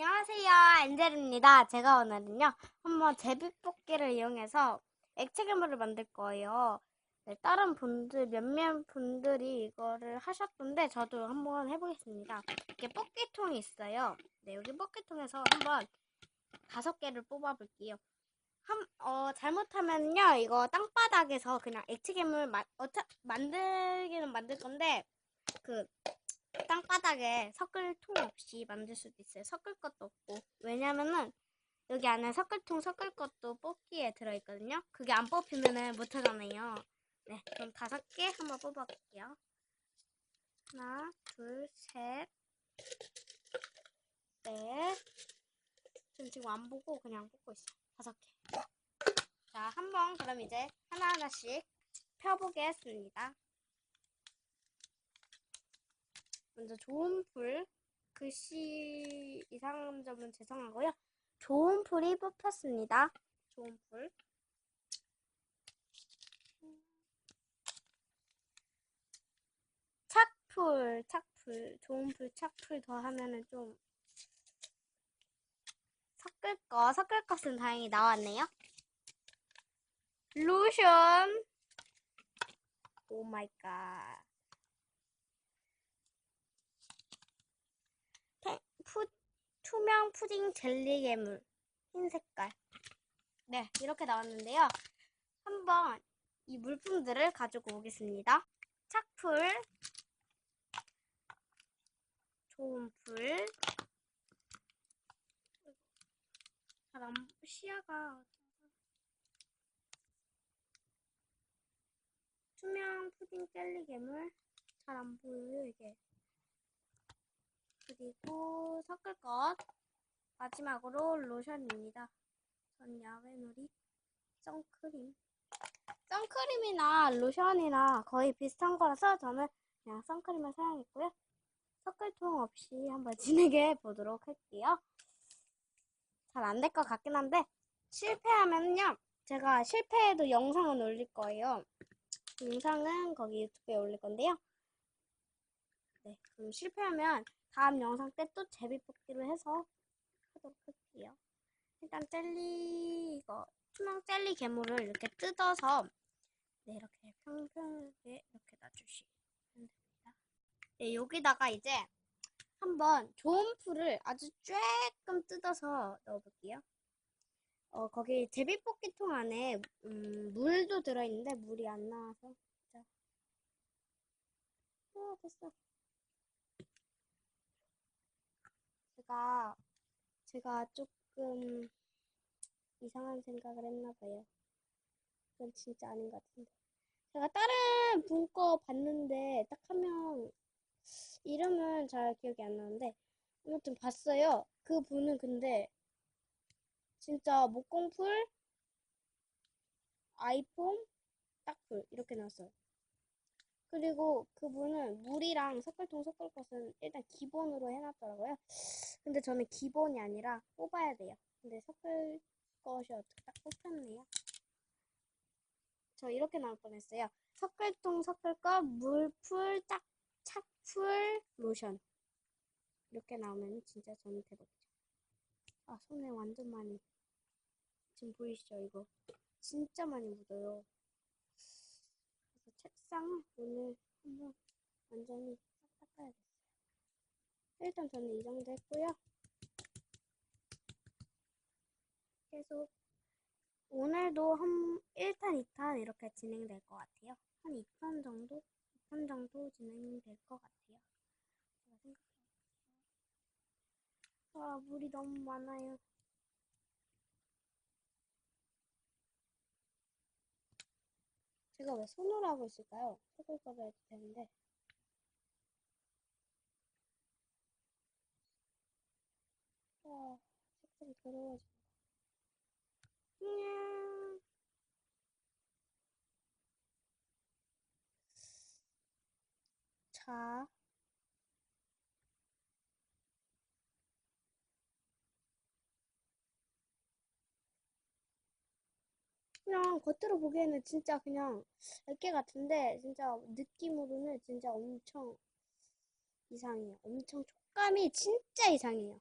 안녕하세요. 엔젤입니다. 제가 오늘은요, 한번 제비뽑기를 이용해서 액체 괴물을 만들 거예요. 네, 다른 분들, 몇몇 분들이 이거를 하셨던데, 저도 한번 해보겠습니다. 이렇게 뽑기통이 있어요. 네, 여기 뽑기통에서 한번 다섯 개를 뽑아볼게요. 한, 어, 잘못하면요, 이거 땅바닥에서 그냥 액체 괴물 마, 어차, 만들기는 만들 건데, 그, 땅바닥에 섞을 통 없이 만들 수도 있어요. 섞을 것도 없고. 왜냐면은 여기 안에 섞을 통 섞을 것도 뽑기에 들어있거든요. 그게 안 뽑히면은 못하잖아요. 네, 그럼 다섯 개 한번 뽑아볼게요. 하나, 둘, 셋, 넷. 전 지금 안 보고 그냥 뽑고 있어요. 다섯 개. 자, 한번 그럼 이제 하나하나씩 펴보겠습니다. 먼저 좋은 풀 글씨 이상한 점은 죄송하고요. 좋은 풀이 뽑혔습니다. 좋은 풀. 착풀, 착풀, 좋은 풀, 착풀 더 하면은 좀 섞을 거, 섞을 것은 다행히 나왔네요. 로션. 오 마이 갓. 태- 푸, 투명 푸딩 젤리 괴물. 흰 색깔. 네 이렇게 나왔는데요. 한번 이 물품들을 가지고 오겠습니다. 착풀 좋은 풀. 잘안 시야가 투명 푸딩 젤리 괴물. 잘 안 보여요 이게 그리고 섞을 것 마지막으로 로션입니다. 전 야외놀이 선크림 선크림이나 로션이나 거의 비슷한 거라서 저는 그냥 선크림을 사용했고요. 섞을 통 없이 한번 진행해 보도록 할게요. 잘 안 될 것 같긴 한데 실패하면요 제가 실패해도 영상은 올릴 거예요. 영상은 거기 유튜브에 올릴 건데요. 네, 그럼 실패하면 다음 영상 때 또 제비뽑기로 해서 하도록 할게요. 일단 젤리 이거 투명 젤리 괴물을 이렇게 뜯어서 네 이렇게 평평하게 이렇게 놔주시면 됩니다. 네 여기다가 이제 한번 좋은 풀을 아주 조금 뜯어서 넣어볼게요. 어 거기 제비뽑기통 안에 음, 물도 들어있는데 물이 안 나와서 자. 어 됐어. 제가 제가 조금 이상한 생각을 했나 봐요. 그건 진짜 아닌 것 같은데. 제가 다른 분 거 봤는데 딱 하면 이름은 잘 기억이 안 나는데 아무튼 봤어요. 그 분은 근데 진짜 목공풀, 아이폰, 딱풀 이렇게 나왔어요. 그리고 그분은 물이랑 섞을통 섞을 것은 일단 기본으로 해놨더라고요. 근데 저는 기본이 아니라 뽑아야 돼요. 근데 섞을 것이 어떻게 딱 뽑혔네요. 저 이렇게 나올 뻔했어요. 섞을통 섞을 것, 물풀, 짝, 착풀, 로션. 이렇게 나오면 진짜 저는 대박이죠. 아, 손에 완전 많이. 지금 보이시죠? 이거. 진짜 많이 묻어요. 그래서 책상을 오늘 한번 완전히 싹 닦아야겠어요. 일단 저는 이 정도 했고요. 계속 오늘도 한 1탄, 2탄 이렇게 진행될 것 같아요. 한 2탄 정도? 2탄 정도 진행될 것 같아요. 제가 생각해볼게요. 아, 물이 너무 많아요. 제가 왜 손으로 하고 있을까요? 섞을거려 해도 되는데. 아, 색깔이 더러워진다. 안녕. 자. 그냥 겉으로 보기에는 진짜 그냥 얇게 같은데 진짜 느낌으로는 진짜 엄청 이상해요. 엄청 촉감이 진짜 이상해요.